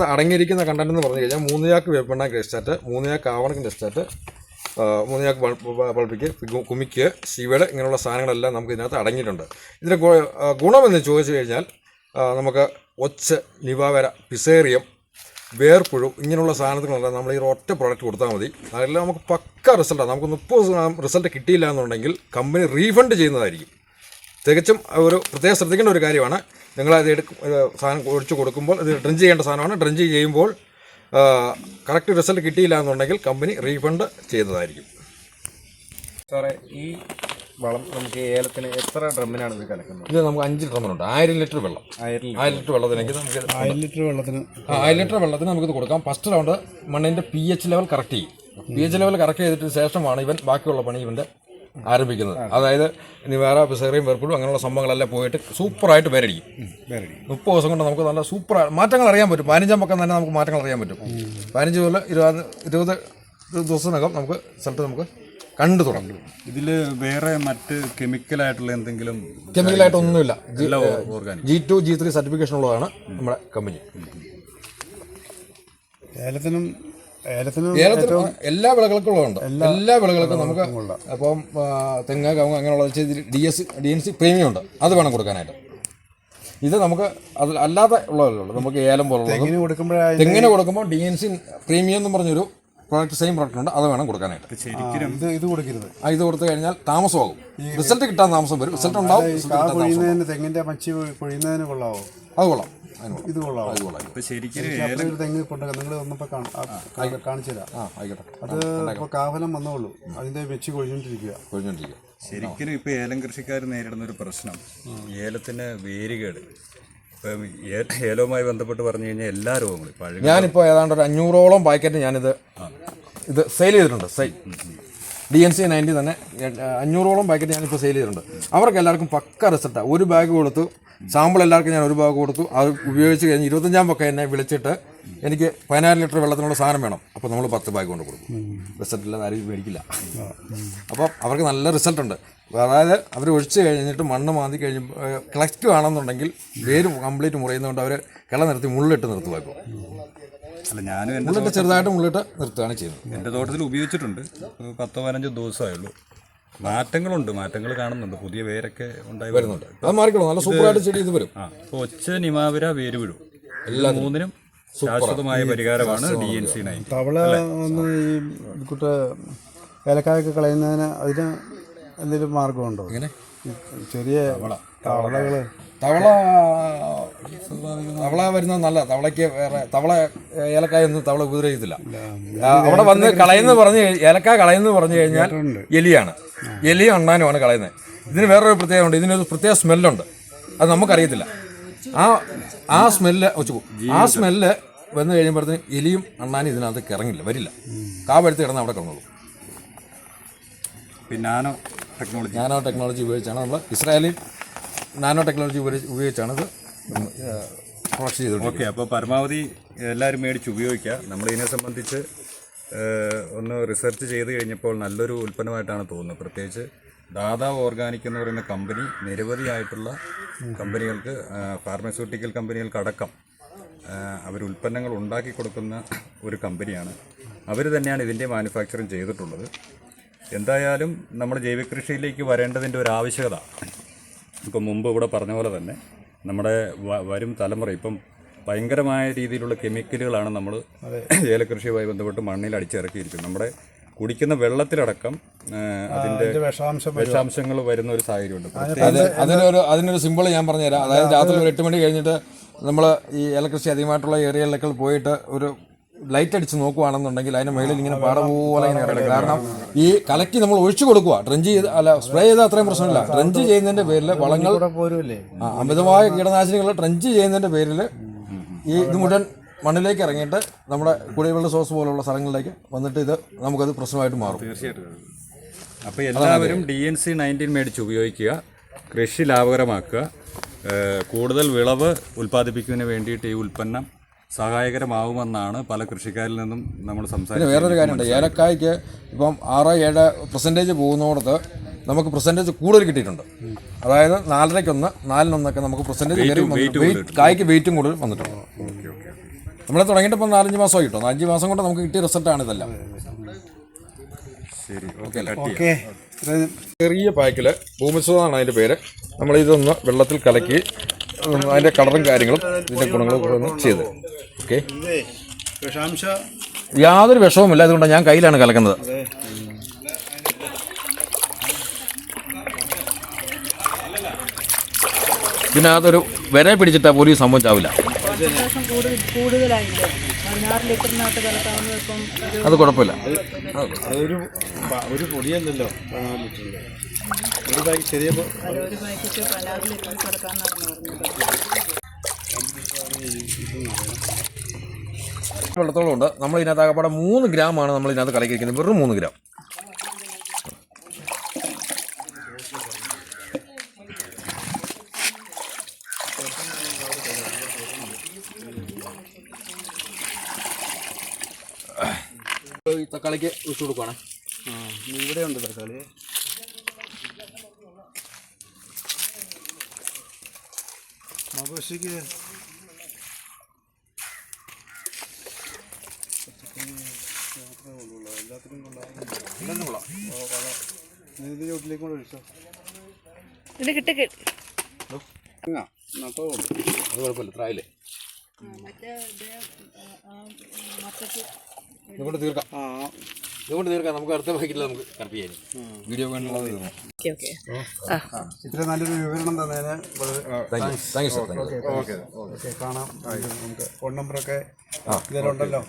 ഇതിനകത്ത് അടങ്ങിയിരിക്കുന്ന കണ്ടന്റ് എന്ന് പറഞ്ഞു കഴിഞ്ഞാൽ മൂന്ന് ചാക്ക് വേപ്പെണ്ണ എസ്റ്റാറ്റ് മൂന്ന് ചാക്ക് ആവണക്കിന്റെ എസ്റ്റാറ്റ് മൂന്ന് ചാക്ക് പൾപ്പിക്ക് കുമിക്ക് ശിവട് ഇങ്ങനെയുള്ള സാധനങ്ങളെല്ലാം നമുക്ക് ഇതിനകത്ത് അടങ്ങിയിട്ടുണ്ട്. ഇതിന്റെ ഗുണമെന്ന് ചോദിച്ചു കഴിഞ്ഞാൽ നമുക്ക് ഒച്ച് നിവാവര പിസേറിയം വേർപ്പുഴു ഇങ്ങനെയുള്ള സാധനങ്ങളെല്ലാം നമ്മൾ ഈ ഒറ്റ പ്രോഡക്റ്റ് കൊടുത്താൽ മതി. അതെല്ലാം നമുക്ക് പക്ക റിസൾട്ടാണ് നമുക്ക് മുപ്പത് റിസൾട്ട് കിട്ടിയില്ല എന്നുണ്ടെങ്കിൽ കമ്പനി റീഫണ്ട് ചെയ്യുന്നതായിരിക്കും. തികച്ചും ഒരു പ്രത്യേകം ശ്രദ്ധിക്കേണ്ട ഒരു കാര്യമാണ്. നിങ്ങൾ അത് എടുക്കും സാധനം ഒഴിച്ചു കൊടുക്കുമ്പോൾ ഇത് ഡ്രഞ്ച് ചെയ്യേണ്ട സാധനമാണ്. ഡ്രഞ്ച് ചെയ്യുമ്പോൾ കറക്റ്റ് റിസൾട്ട് കിട്ടിയില്ല എന്നുണ്ടെങ്കിൽ കമ്പനി റീഫണ്ട് ചെയ്തതായിരിക്കും. സാറേ ഈ വളം നമുക്ക് ഏലത്തിന് എത്ര ഡ്രമ്മിനാണ് ഇത് കലക്കുന്നത്? ഇത് നമുക്ക് അഞ്ച് ഡ്രമ്മിനുണ്ട് ആയിരം ലിറ്റർ വെള്ളം. ആയിരം ആയിരം ലിറ്റർ വെള്ളത്തിലേക്ക് നമുക്ക് ആയിരം ലിറ്റർ വെള്ളത്തിന്. ആയിരം ലിറ്റർ വെള്ളത്തിന് നമുക്കിത് കൊടുക്കാം. ഫസ്റ്റ് റൗണ്ട് മണ്ണിന്റെ പി എച്ച് ലെവൽ കറക്റ്റ് ചെയ്യും. പി എച്ച് ലെവൽ കറക്റ്റ് ചെയ്തിട്ട് ശേഷമാണ് ഇവൻ ബാക്കിയുള്ള പണി ഇവന്റെ ആരംഭിക്കുന്നത്. അതായത് ഇനി വേറെ പിസേറിയും വെറുപ്പും അങ്ങനെയുള്ള സംഭവങ്ങളെല്ലാം പോയിട്ട് സൂപ്പറായിട്ട് പേരടിക്കും. മുപ്പത് ദിവസം കൊണ്ട് നമുക്ക് നല്ല സൂപ്പർ മാറ്റങ്ങൾ അറിയാൻ പറ്റും. പതിനഞ്ചാം പക്കം തന്നെ നമുക്ക് മാറ്റങ്ങൾ അറിയാൻ പറ്റും. പതിനഞ്ച് മുതൽ ഇരുപത് ഇരുപത് ദിവസത്തിനകം നമുക്ക് സ്ഥലത്ത് നമുക്ക് കണ്ടു തുടങ്ങും. ഇതിൽ വേറെ മറ്റ് കെമിക്കലായിട്ടുള്ള എന്തെങ്കിലും കെമിക്കലായിട്ടൊന്നുമില്ല G two G three certification ഉള്ളതാണ് നമ്മുടെ കമ്പനി ഏലത്തിനും ഏലത്തിനും എല്ലാ വിളകൾക്കും ഉള്ളതുണ്ട്. എല്ലാ വിളകൾക്കും നമുക്ക് അപ്പം തെങ്ങ് കവുങ്ങ് അങ്ങനെയുള്ള D S D N C premium ഉണ്ട്. അത് വേണം കൊടുക്കാനായിട്ട്. ഇത് നമുക്ക് അത് അല്ലാതെ ഉള്ളതല്ലോ നമുക്ക് ഏലം പോലുള്ള തെങ്ങിന് കൊടുക്കുമ്പോൾ ഡി എൻ സി പ്രീമിയം എന്ന് പറഞ്ഞൊരു പ്രോഡക്റ്റ് സെയിം പ്രോഡക്റ്റ് ഉണ്ട് അത് വേണം കൊടുക്കാനായിട്ട്. ശരിക്കും ഇത് ഇത് കൊടുക്കരുത്. ആ, ഇത് കൊടുത്തു കഴിഞ്ഞാൽ താമസമാകും. റിസൾട്ട് കിട്ടാൻ താമസം വരും. റിസൾട്ട് ഉണ്ടാവും result കിട്ടാൻ താമസം തെങ്ങിന്റെ മച്ചി പൊഴിയുന്നതിന് കൊള്ളാവോ? അത് കൊള്ളാം ഇത് കൊള്ളാവോ? അത് കൊള്ളാം. ഇപ്പൊ ശരിക്കും അവിടെ ഒരു തെങ്ങ് കൊണ്ടുവരാം. നിങ്ങൾ ഒന്നിപ്പോ കാണിച്ചു തരാം. ആ ആയിക്കോട്ടെ. അത് ഇപ്പൊ കാഫലം വന്നോളൂ. അതിന്റെ വെച്ച് കൊഴിഞ്ഞോണ്ടിരിക്കുക. കൊഴിഞ്ഞോണ്ടിരിക്കുക. ശരിക്കും ഇപ്പൊ ഏലം കൃഷിക്കാർ നേരിടുന്ന ഒരു പ്രശ്നം. ഏലത്തിന് വേരുകേട്. ഇപ്പൊ ഏ- ഏലവുമായി ബന്ധപ്പെട്ട് പറഞ്ഞു കഴിഞ്ഞാൽ എല്ലാ രോഗങ്ങളും ഞാനിപ്പോ ഞാനിപ്പോൾ ഏതാണ്ട് ഒരു അഞ്ഞൂറോളം പാക്കറ്റ് ഞാനിത് ഇത് സെയിൽ ചെയ്തിട്ടുണ്ട് sale D N C ninety തന്നെ അഞ്ഞൂറോളം പാക്കറ്റ് ഞാനിപ്പോൾ സെയിൽ ചെയ്തിട്ടുണ്ട്. അവർക്ക് എല്ലാവർക്കും പക്ക റിസൾട്ടാണ് ഒരു ബാഗ് കൊടുത്തു സാമ്പിൾ എല്ലാവർക്കും ഞാൻ ഒരു ബാഗ് കൊടുത്തു. അത് ഉപയോഗിച്ച് കഴിഞ്ഞ് ഇരുപത്തഞ്ചാം പക്ക എന്നെ വിളിച്ചിട്ട് എനിക്ക് പതിനായിരം ലിറ്റർ വെള്ളത്തിനുള്ള സാധനം വേണം. അപ്പോൾ നമ്മൾ പത്ത് ബാഗ് കൊണ്ട് കൊടുക്കും. റിസൾട്ട് ഇല്ലാതെ ആരും മേടിക്കില്ല. അപ്പോൾ അവർക്ക് നല്ല റിസൾട്ട് ഉണ്ട്. അതായത് അവർ ഒഴിച്ച് കഴിഞ്ഞിട്ട് മണ്ണ് മാന്തി കഴിഞ്ഞ് കളക്റ്റീവ് ആണെന്നുണ്ടെങ്കിൽ വേര് കംപ്ലീറ്റ് മുറിയുന്നതുകൊണ്ട് അവർ കിള നിർത്തി മുള്ളിട്ട് നിർത്തുവാക്കും അല്ല ഞാനും എന്റെ മുള്ളിട്ട് ചെറുതായിട്ട് മുള്ളിട്ട് നിർത്തുകയാണ് ചെയ്യുന്നത്. എന്റെ തോട്ടത്തിൽ ഉപയോഗിച്ചിട്ടുണ്ട്. ഒരു പത്തോ പതിനഞ്ചോ ദിവസമായുള്ളൂ മാറ്റങ്ങളുണ്ട് മാറ്റങ്ങൾ കാണുന്നുണ്ട്. പുതിയ വേരൊക്കെ ഉണ്ടായി വരുന്നുണ്ട്. അത് മാറിക്കോളും. നല്ല സൂപ്പറായിട്ട് ചെടി ഇത് വരും. ആ ഒച്ച നിമാവിര വേരുവിഴും. എല്ലാ മൂന്നിനും ശാശ്വതമായ പരിഹാരമാണ് ഡി എൻ സി നയൻ. തവള ഒന്ന് ഈ കൂട്ട് ഏലക്കായൊക്കെ കളയുന്നതിന് അതിന് എന്തെങ്കിലും മാർഗമുണ്ടോ ഇങ്ങനെ ചെറിയ തവളകൾ. തവള തവള വരുന്നത് നല്ല തവളയ്ക്ക് വേറെ തവള ഏലക്കായൊന്നും തവള ഉപദ്രവിക്കത്തില്ല. അവിടെ വന്ന് കളയെന്ന് പറഞ്ഞ് ഏലക്കായ കളയുന്നത് പറഞ്ഞു കഴിഞ്ഞാൽ എലിയാണ്. എലി അണ്ണാനുമാണ് കളയുന്നത്. ഇതിന് വേറൊരു പ്രത്യേകമുണ്ട് ഇതിനൊരു പ്രത്യേക സ്മെല്ലുണ്ട്. അത് നമുക്കറിയത്തില്ല. ആ ആ സ്മെല്ല് ആ സ്മെല്ല് വന്നു കഴിയുമ്പോഴത്തേന് എലിയും അണ്ണാനും ഇതിനകത്ത് ഇറങ്ങില്ല വരില്ല. കാവെടുത്ത് കിടന്ന് അവിടെ കിടന്നുള്ളൂ പിന്നെ നാനോ ടെക്നോളജി. നാനോ ടെക്നോളജി ഉപയോഗിച്ചാണ് നമ്മൾ ഇസ്രായേലിൽ നാനോ ടെക്നോളജി ഉപയോഗി- ഉപയോഗിച്ചാണ് ഇത് ഓക്കെ അപ്പോൾ പരമാവധി എല്ലാവരും മേടിച്ച് ഉപയോഗിക്കുക നമ്മൾ ഇതിനെ സംബന്ധിച്ച് ഒന്ന് റിസർച്ച് ചെയ്ത് കഴിഞ്ഞപ്പോൾ നല്ലൊരു ഉൽപ്പന്നമായിട്ടാണ് തോന്നുന്നത്. പ്രത്യേകിച്ച് ദാദാവ് ഓർഗാനിക് എന്ന് പറയുന്ന കമ്പനി നിരവധിയായിട്ടുള്ള കമ്പനികൾക്ക് ഫാർമസ്യൂട്ടിക്കൽ കമ്പനികൾക്കടക്കം അവർ ഉൽപ്പന്നങ്ങൾ ഉണ്ടാക്കി കൊടുക്കുന്ന ഒരു കമ്പനിയാണ് അവർ തന്നെയാണ് ഇതിന്റെ മാനുഫാക്ചറിങ് ചെയ്തിട്ടുള്ളത്. എന്തായാലും നമ്മൾ ജൈവകൃഷിയിലേക്ക് വരേണ്ടതിന്റെ ഒരു ആവശ്യകത. ഇപ്പം മുമ്പ് ഇവിടെ പറഞ്ഞ പോലെ തന്നെ നമ്മുടെ വരും തലമുറ ഇപ്പം ഭയങ്കരമായ രീതിയിലുള്ള കെമിക്കലുകളാണ് നമ്മൾ ഏലകൃഷിയുമായി ബന്ധപ്പെട്ട് മണ്ണിൽ അടിച്ചിറക്കിയിരിക്കുന്നത്. നമ്മുടെ കുടിക്കുന്ന വെള്ളത്തിലടക്കം അതിന്റെ വിഷാംശം വിഷാംശങ്ങൾ വരുന്ന ഒരു സാഹചര്യമുണ്ട്. അത് അതിനൊരു അതിനൊരു സിമ്പിൾ ഞാൻ പറഞ്ഞുതരാം. അതായത് രാത്രി ഒരു എട്ട് മണി കഴിഞ്ഞിട്ട് നമ്മൾ ഈ ഏലകൃഷി അധികമായിട്ടുള്ള ഏരിയകളിലൊക്കെ പോയിട്ട് ഒരു ലൈറ്റ് അടിച്ച് നോക്കുവാണെന്നുണ്ടെങ്കിൽ അതിന്റെ മേളിൽ ഇങ്ങനെ പാട പോലെ ഇങ്ങനെ കിടക്കും കാരണം ഈ കലക്കി നമ്മൾ ഒഴിച്ചു കൊടുക്കുക ട്രഞ്ച് ചെയ്ത് അല്ല സ്പ്രേ ചെയ്താൽ അത്രയും പ്രശ്നമില്ല ട്രഞ്ച് ചെയ്യുന്നതിന്റെ പേരിൽ വളങ്ങൾ അമിതമായ കീടനാശിനികൾ ട്രഞ്ച് ചെയ്യുന്നതിന്റെ പേരിൽ ഈ ഇത് മുഴുവൻ മണ്ണിലേക്ക് ഇറങ്ങിയിട്ട് നമ്മുടെ കുടിവെള്ള സോസ് പോലുള്ള സ്ഥലങ്ങളിലേക്ക് വന്നിട്ട് ഇത് നമുക്കത് പ്രശ്നമായിട്ട് മാറും അപ്പോൾ എല്ലാവരും ഡി എൻ സി നയന്റീൻ മേടിച്ച് ഉപയോഗിക്കുക കൃഷി ലാഭകരമാക്കുക കൂടുതൽ വിളവ് ഉൽപ്പാദിപ്പിക്കുന്നതിന് വേണ്ടിയിട്ട് ഈ ഉൽപ്പന്നം സഹായകരമാവുമെന്നാണ് പല കൃഷിക്കാരിൽ നിന്നും നമ്മൾ സംസാരിക്കുന്നത് വേറൊരു കാര്യമുണ്ട് ഏലക്കായ്ക്ക് ഇപ്പം ആറ് ഏഴ് പെർസെന്റേജ് പോകുന്നോടത്ത് നമുക്ക് പെർസെന്റേജ് കൂടുതൽ കിട്ടിയിട്ടുണ്ട്. അതായത് നാലരയ്ക്കൊന്ന് നാലിനൊന്നൊക്കെ നമുക്ക് പെർസെന്റേജ് കയറി വന്നിട്ടുണ്ട്. വെയിറ്റ് കായ്ക്ക് വെയിറ്റും കൂടുതൽ വന്നിട്ടുണ്ട്. നമ്മളെ തുടങ്ങിയിട്ട് ഇപ്പം നാലഞ്ച് മാസമായി കിട്ടും നാലഞ്ച് മാസം കൊണ്ട് നമുക്ക് കിട്ടിയ റിസൾട്ടാണ് ഇതെല്ലാം. ശരി ഓക്കെ കട്ട് ഓക്കെ. ചെറിയ പാക്കിൽ ഭൂമിസുഖമാണ് അതിന്റെ പേര്. നമ്മളിതൊന്ന് വെള്ളത്തിൽ കലക്കി അതിന്റെ കളറും കാര്യങ്ങളും ഇതിന്റെ ഗുണങ്ങളും ചെയ്ത്. ഓക്കെ. യാതൊരു വിഷവുമില്ല. അതുകൊണ്ടാണ് ഞാൻ കയ്യിലാണ് കലക്കുന്നത്. ഇതിനകത്തൊരു വിര പിടിച്ചിട്ടാൽ പോലും സംഭവം ചാവില്ല. പതിനാറ് ലിറ്ററിനകത്ത് കലക്കാവുന്നത് ഇപ്പം ഒരു അത് കുഴപ്പമില്ല. അതൊരു പ- ഒരു പൊടിയല്ലല്ലോ പതിനാല് ലിറ്ററിന്റെ ഒരു ബാഗ് ചെറിയ പൊ- പല ഒരു പാക്കറ്റ് പതിനാറ് ലിറ്റർ കലക്കാമെന്നാണ് പറഞ്ഞത്. വെള്ളത്തോളം ഉണ്ട്. നമ്മൾ ഇതിനകത്ത് ആകപ്പാടെ മൂന്ന് ഗ്രാമാണ് നമ്മൾ ഇതിനകത്ത് കലക്കിയിരിക്കുന്നത്. വെറും മൂന്ന് ഗ്രാം. തക്കാളിക്ക് ഒഴിച്ചു കൊടുക്കുവാണ്. ആ ഇവിടെ ഉണ്ട് തക്കാളി. മകോശിക്ക് ഇതിന്റെ ചോട്ടിലേക്ക് കൂടെ ഒഴിച്ചോ ഇത് കിട്ടി അത് കുഴപ്പമില്ല ത്രായില്ലേ? മറ്റേ മത്തക്ക്. ഇതുകൊണ്ട് തീർക്കാം. ഇതുകൊണ്ട് തീർക്കാം. നമുക്ക് അടുത്ത പാക്കിൽ നമുക്ക് കറക്റ്റ് വീഡിയോ ഇത്ര നല്ലൊരു വിവരണം തന്നതിന് വളരെ കാണാം. നമുക്ക് ഫോൺ നമ്പറൊക്കെ ഇതിലുണ്ടല്ലോ